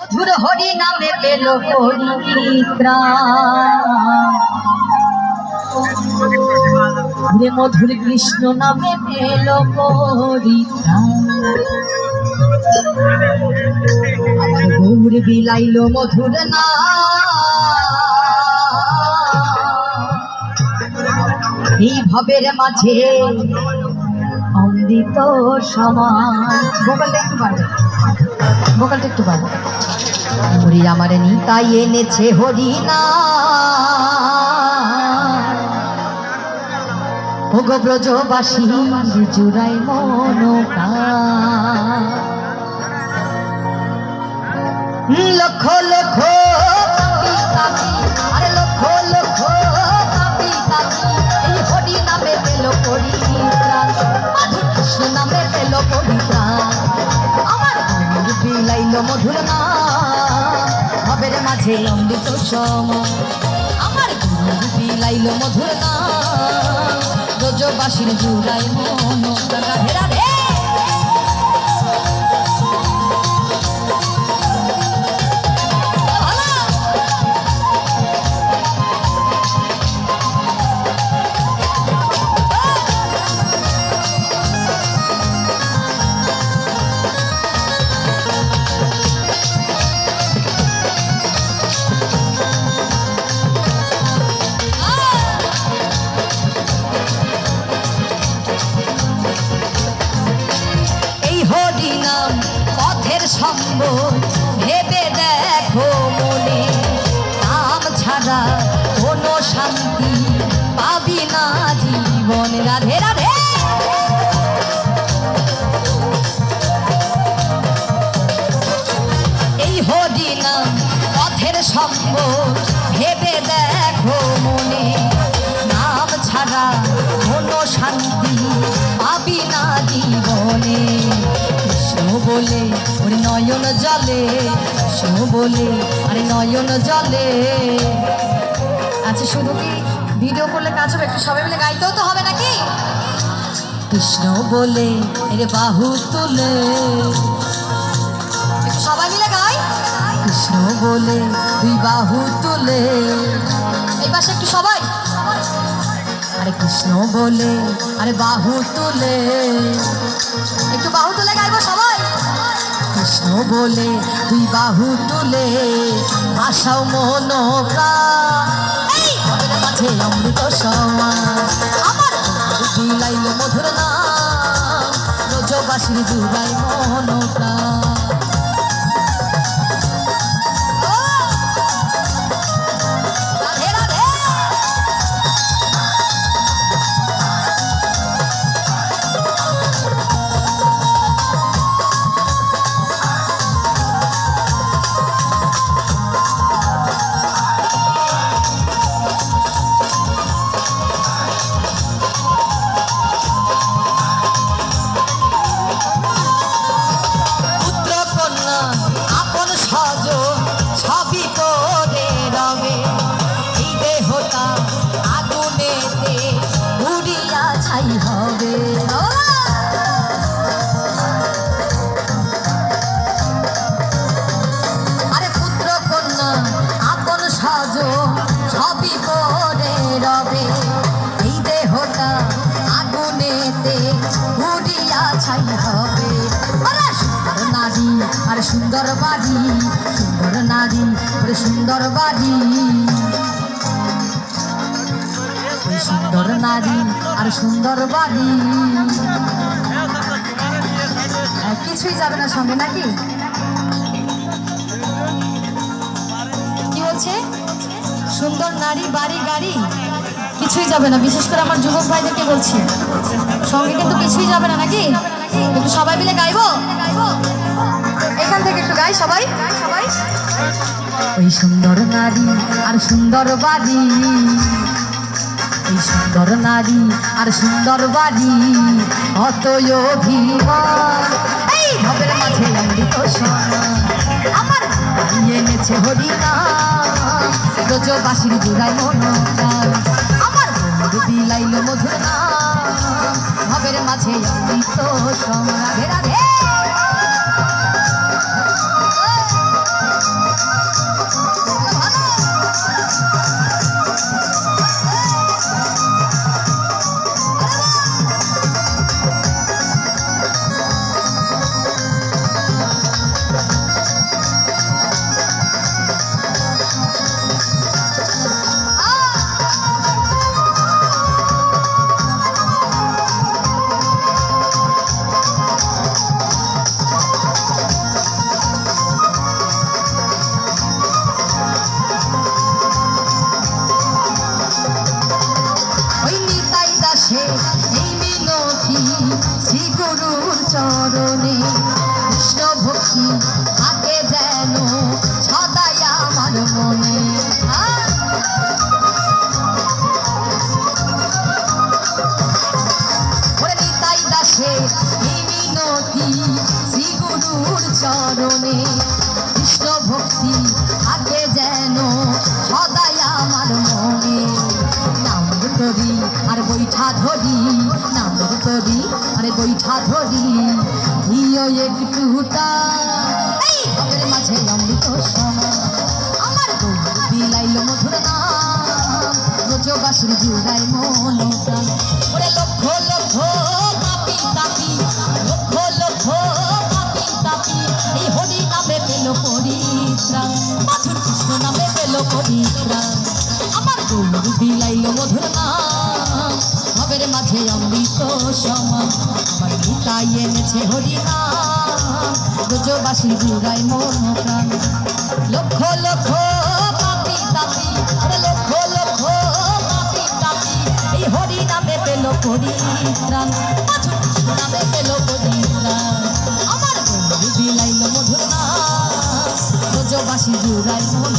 মধুর হরি নামে পেল পরিত্রা মধুর কৃষ্ণ নামে পেল গৌর বিলাইল মধুর না। এই ভবের মাঝে অমৃত সমান। একটু বাড়বে ভোকালটা একটু বাড়বে হরি আমার নিতাই এনেছে হরি না ভোগ ব্রজবাসী জুড়াই মন লক্ষ লক্ষ মাঝে অমৃত সম আমার গুপি লাইল মধুর না ব্রজবাসীর জুড়াই মন রাধে রাধে পথের সম্বল ভেবে দেখো মনে। নাম ছাড়া কোনো শান্তি পাবি না জীবন। রাধে রাধে। এই হরি নাম, পথের সম্বল ভেবে দেখো মনে। নাম ছাড়া কোনো শান্তি পাবি না জীবনে। বলে, ওর নয়ন জলে কৃষ্ণ বলে, আরে নয়ন জলে। আচ্ছা শুধু কি ভিডিও করলে কাজ হবে? একটু সবাই মিলে গাইতেও তো হবে নাকি? কৃষ্ণ বলে, এর বাহু তুলে। সবাই মিলে গাই। কৃষ্ণ বলে দুই বাহু তুলে। এই পাশে একটু সবাই। আরে কৃষ্ণ বলে, আরে বাহু তুলে। একটু বাহু তুলে গাইবো সবাই। কৃষ্ণ বলে দুই বাহু তুলে আশাও মন অমৃত সমাজ। মধুর নাম রোজবাসী জুড়াই আরে সুন্দর বাড়ি সুন্দর নারী আরে সুন্দর ওই সুন্দর নারী আর সুন্দর বাড়ি। আহ, কিছুই যাবে না সঙ্গে নাকি? কি বলছে? সুন্দর নারী বাড়ি গাড়ি? কিছুই যাবে না বিশেষ করে আমার যুবক ভাইদেরকে বলছি। সঙ্গে কিন্তু কিছুই যাবে না নাকি? একটু সবাই মিলে গাইবো? গাই সবাই। ওই সুন্দর নারী আর সুন্দর বাড়ি। এই সুন্দর নারী আর সুন্দর বাড়ি। অতয় অভিমান। এই ভবের মাঝে অমৃত আমার এনেছে হরিনা রোজবাসীর জুড়াই মন আমার বন্ধু বিলাইল মধুর নাম ভবের মাঝে অমৃত সমান চরণে কৃষ্ণ ভক্তি থাকে যেন সদাই আমার মনে। দাসে এই মিনতি শ্রী গুরুর চরণে ধরি, নামের তরি আরে বৈঠা ধরি হিও একটুটা এই ভবের মাঝে অমৃত আমার গৌর বিলাইল মধুর নাম। রোজবাসুর জুড়াই মন গৌর বিলাইল মধুর নাম ভবের মাঝে অমৃত সমান আমার গীতাই এনেছে হরি নাম রোজবাসী জুড়াই মন প্রাণ। লক্ষ লক্ষ পাপি তাপি লক্ষ লক্ষ পাপি তাপি। এই হরি নামে পেল পরিত্রাণ। নামে পেল পরিত্রাণ। আমার বিলাইল মধুর নাম রোজবাসী জুড়াই মন